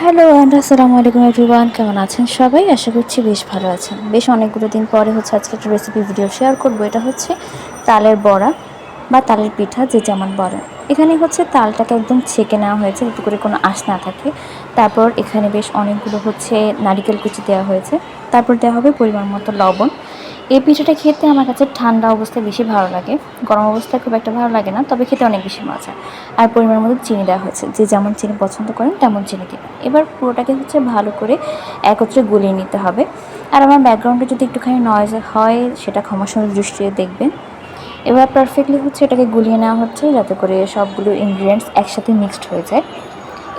Hello and আসসালামু আলাইকুম everyone, কেমন আছেন সবাই? আশা করছি বেশ ভালো আছেন। বেশ অনেকগুলো দিন পরে হচ্ছে আজকে একটা রেসিপি ভিডিও শেয়ার করব। এটা হচ্ছে তালের বড়া বা তালের পিঠা, যে যেমন বলে। এখানে হচ্ছে তালটাকে একদম ছেঁকে নেওয়া হয়েছে, যাতে করে কোনো আঁশ না থাকে। তারপর এখানে বেশ অনেকগুলো হচ্ছে নারিকেল কুচি দেওয়া হয়েছে। তারপর দেওয়া হবে পরিমাণ মতো লবণ। এই পিঠাটা খেতে আমার কাছে ঠান্ডা অবস্থায় বেশি ভালো লাগে। গরম অবস্থায় খুব একটা ভালো লাগে না, তবে খেতে অনেক বেশি মজা আর পরিমাণ মতো চিনি দেওয়া হয়েছে। যে যেমন চিনি পছন্দ করেন, তেমন চিনি দিবেন। এবার পুরোটাকে হচ্ছে ভালো করে একত্রে গুলিয়ে নিতে হবে। আর আমার ব্যাকগ্রাউন্ডে যদি একটুখানি নয়েজ হয়, সেটা ক্ষমাসুন্দর দৃষ্টিতে দেখবেন। এবার পারফেক্টলি হচ্ছে এটাকে গুলিয়ে নেওয়া হচ্ছে, যাতে করে সবগুলো ইনগ্রিডিয়েন্টস একসাথে মিক্সড হয়ে যায়।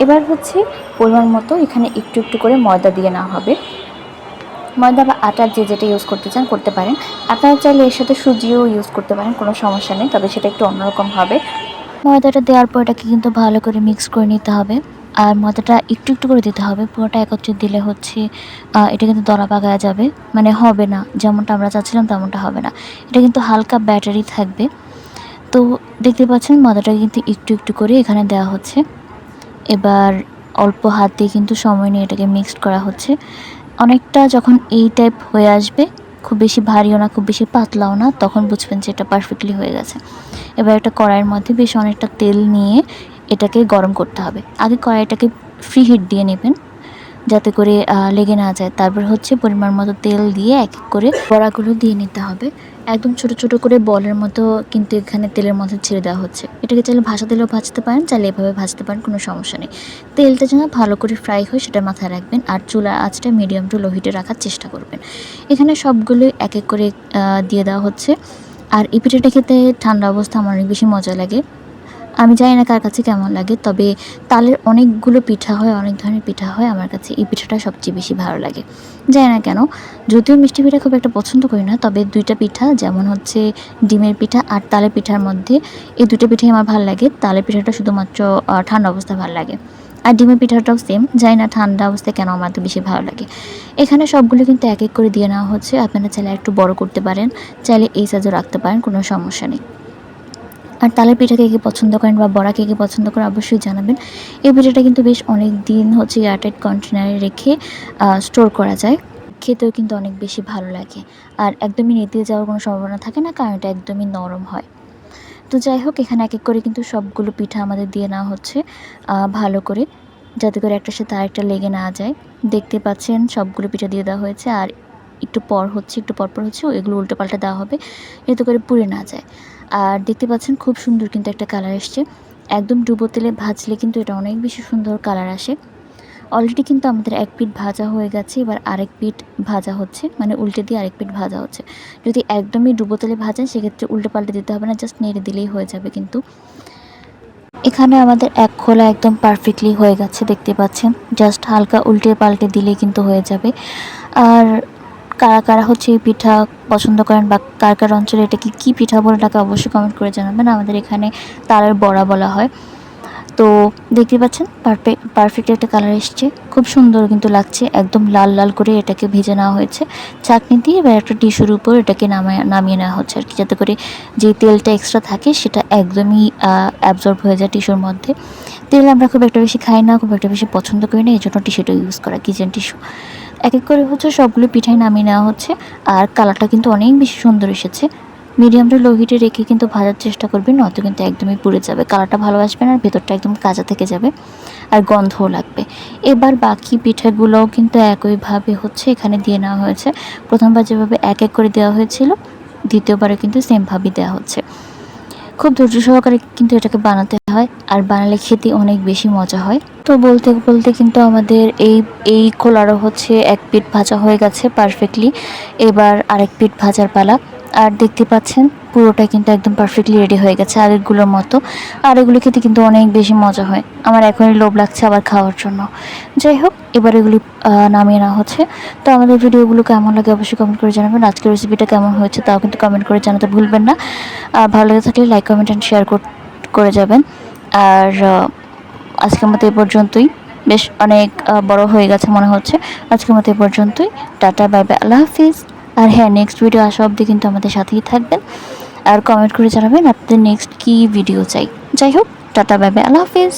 এবার হচ্ছে পরিমাণ মতো এখানে একটু একটু করে ময়দা দিয়ে নেওয়া হবে। ময়দা বা আটার যে যেটা ইউজ করতে চান করতে পারেন। আপনারা চাইলে এর সাথে সুজিও ইউজ করতে পারেন, কোনো সমস্যা নেই, তবে সেটা একটু অন্যরকম হবে। ময়দাটা দেওয়ার পর এটাকে কিন্তু ভালো করে মিক্স করে নিতে হবে। আর ময়দাটা একটু একটু করে দিতে হবে, পুরোটা একত্রে দিলে হচ্ছে এটা কিন্তু দলা পাকায়া যাবে। মানে হবে না, যেমনটা আমরা চাচ্ছিলাম তেমনটা হবে না। এটা কিন্তু হালকা ব্যাটারি থাকবে। তো দেখতে পাচ্ছেন ময়দাটা কিন্তু একটু একটু করে এখানে দেওয়া হচ্ছে। এবার অল্প হাত দিয়ে কিন্তু সময় নিয়ে এটাকে মিক্সড করা হচ্ছে। অনেকটা যখন এই টাইপ হয়ে আসবে, খুব বেশি ভারীও না, খুব বেশি পাতলাও না, তখন বুঝবেন যে এটা পারফেক্টলি হয়ে গেছে। এবার একটা কড়াইয়ের মধ্যে বেশ অনেকটা তেল নিয়ে এটাকে গরম করতে হবে। আগে কড়াইটাকে ফ্রি হিট দিয়ে নেবেন। যাতে করে লেগে না যায়। তারপর হচ্ছে পরিমাণ মতো তেল দিয়ে এক এক করে বড়াগুলো দিয়ে নিতে হবে। একদম ছোট ছোট করে বলের মতো কিন্তু এখানে তেলের মধ্যে ছেড়ে দেওয়া হচ্ছে। এটাকে চাইলে ভাজা তেলেও ভাজতে পারেন, চাইলে এভাবে ভাজতে পারেন, কোনো সমস্যা নেই। তেলটা যেন ভালো করে ফ্রাই হয় সেটা মাথায় রাখবেন আর চুলার আঁচটা মিডিয়াম টু লো হিটে রাখার চেষ্টা করবেন। এখানে সবগুলোই এক এক করে দিয়ে দেওয়া হচ্ছে। আর এই পিঠাটা খেতে ঠান্ডা অবস্থা আমার অনেক বেশি মজা লাগে। আমি জানি না কার কাছে কেমন লাগে, তবে তালের অনেকগুলো পিঠা হয়, অনেক ধরনের পিঠা হয়, আমার কাছে এই পিঠাটা সবচেয়ে বেশি ভালো লাগে। জানি না কেন, যদিও মিষ্টি পিঠা খুব একটা পছন্দ করি না, তবে দুইটা পিঠা, যেমন হচ্ছে ডিমের পিঠা আর তালের পিঠার মধ্যে, এই দুটো পিঠাই আমার ভালো লাগে। তালের পিঠাটা শুধুমাত্র ঠান্ডা অবস্থায় ভালো লাগে। আর ডিমের পিঠাটাও সেম যাই না ঠান্ডা অবস্থায় কেন আমার তো বেশি ভালো লাগে। এখানে সবগুলো কিন্তু এক এক করে দিয়ে নেওয়া হচ্ছে, আপনারা চাইলে একটু বড় করতে পারেন, চাইলে এই সাইজও রাখতে পারেন, কোনো সমস্যা নেই। আর তালের পিঠা কে কে পছন্দ করেন বা বড়া কে কে পছন্দ করেন অবশ্যই জানাবেন। এই পিঠাটা কিন্তু বেশ অনেক দিন হচ্ছে এয়ারটাইট কন্টেনারে রেখে স্টোর করা যায়। খেতেও কিন্তু অনেক বেশি ভালো লাগে। আর একদমই নেতিয়ে যাওয়ার কোনো সম্ভাবনা থাকে না, কারণ এটা একদমই নরম হয়। তো যাই হোক, এখানে এক এক করে কিন্তু সবগুলো পিঠা আমাদের দিয়ে নেওয়া হচ্ছে ভালো করে। যাতে করে একটার সাথে আরেকটা লেগে না যায়। দেখতে পাচ্ছেন, সবগুলো পিঠা দিয়ে দেওয়া হয়েছে। আর একটু পর হচ্ছে, একটু পর পর হচ্ছে এগুলো উল্টো পাল্টা দেওয়া হবে যাতে করে পুড়ে না যায়। আর দেখতে পাচ্ছেন খুব সুন্দর কিন্তু একটা কালার এসছে। একদম ডুবো তেলে ভাজলে কিন্তু এটা অনেক বেশি সুন্দর কালার আসে। অলরেডি কিন্তু আমাদের এক পিঠ ভাজা হয়ে গেছে, এবার আরেক পিঠ ভাজা হচ্ছে মানে উল্টে দিয়ে আরেক পিঠ ভাজা হচ্ছে। যদি একদমই ডুবো তেলে ভাজেন, সেক্ষেত্রে উল্টে পাল্টে দিতে হবে না জাস্ট নেড়ে দিলেই হয়ে যাবে কিন্তু। এখানে আমাদের এক খোলা একদম পারফেক্টলি হয়ে গেছে, দেখতে পাচ্ছেন। জাস্ট হালকা উল্টে পাল্টে দিলেই কিন্তু হয়ে যাবে। আর কারা কারা হচ্ছে এই পিঠা পছন্দ করেন বা কার কার অঞ্চলে এটাকে কী পিঠা বলে তাকে অবশ্যই কমেন্ট করে জানাবেন। আমাদের এখানে তারের বড়া বলা হয়। তো দেখতে পাচ্ছেন পারফেক্ট পারফেক্ট একটা কালার এসছে। খুব সুন্দর কিন্তু লাগছে, একদম লাল লাল করে এটাকে ভেজে নেওয়া হয়েছে। চাটনি দিয়ে এবার একটা টিস্যুর উপর এটাকে নামায়, নামিয়ে নেওয়া হচ্ছে আর কি। যাতে করে যে তেলটা এক্সট্রা থাকে সেটা একদমই অ্যাবজর্ব হয়ে যায় টিস্যুর মধ্যে। তেল আমরা খুব একটা বেশি খাই না, খুব একটা বেশি পছন্দ করি না এই জন্য টিস্যুটা ইউজ করা কিচেন টিস্যু এক এক করে হচ্ছে সবগুলো পিঠাই নামিয়ে নেওয়া হচ্ছে। আর কালারটা কিন্তু অনেক বেশি সুন্দর এসেছে। মিডিয়াম টু লো হিটে রেখে কিন্তু ভাজার চেষ্টা করবেন নয়তো কিন্তু একদমই পুড়ে যাবে। কালারটা ভালো আসবে না, আর ভেতরটা একদম কাঁচা থেকে যাবে, আর গন্ধও লাগবে। এবার বাকি পিঠাগুলোও কিন্তু একইভাবে হচ্ছে এখানে দিয়ে নেওয়া হয়েছে। প্রথমবার যেভাবে এক এক করে দেওয়া হয়েছিল দ্বিতীয়বারে কিন্তু সেমভাবেই দেওয়া হচ্ছে। খুব ধৈর্য সহকারে কিন্তু এটাকে বানাতে হয়, আর বানালে খেতে অনেক বেশি মজা হয়। তো বলতে বলতে কিন্তু আমাদের এই এই কোলারও হচ্ছে এক পিঠ ভাজা হয়ে গেছে পারফেক্টলি এবার আরেক পিঠ ভাজার পালা। আর দেখতে পাচ্ছেন, পুরোটা কিন্তু একদম পারফেক্টলি রেডি হয়ে গেছে আগেরগুলোর মতো। আর এগুলো খেতে কিন্তু অনেক বেশি মজা হয়। আমার এখনই লোভ লাগছে আবার খাওয়ার জন্য। যাই হোক, এবার এগুলি নামিয়ে নেওয়া হচ্ছে। তো আমাদের ভিডিওগুলো কেমন লাগে অবশ্যই কমেন্ট করে জানাবেন। আজকের রেসিপিটা কেমন হয়েছে তাও কিন্তু কমেন্ট করে জানাতে ভুলবেন না। আর ভালো লেগে থাকলে লাইক কমেন্ট অ্যান্ড শেয়ার করে যাবেন। আর আজকের মতো এ পর্যন্তই। বেশ অনেক বড় হয়ে গেছে মনে হচ্ছে। আজকের মতো এ পর্যন্তই। টাটা বাই বাই আল্লাহ হাফিজ। আর হ্যাঁ নেক্সট ভিডিও আসা অবধি কিন্তু আমাদের সাথেই থাকবেন। আর কমেন্ট করে জানাবেন আপনাদের নেক্সট কী ভিডিও চাই। যাই হোক, টাটা বাই আল্লাহ হাফিজ।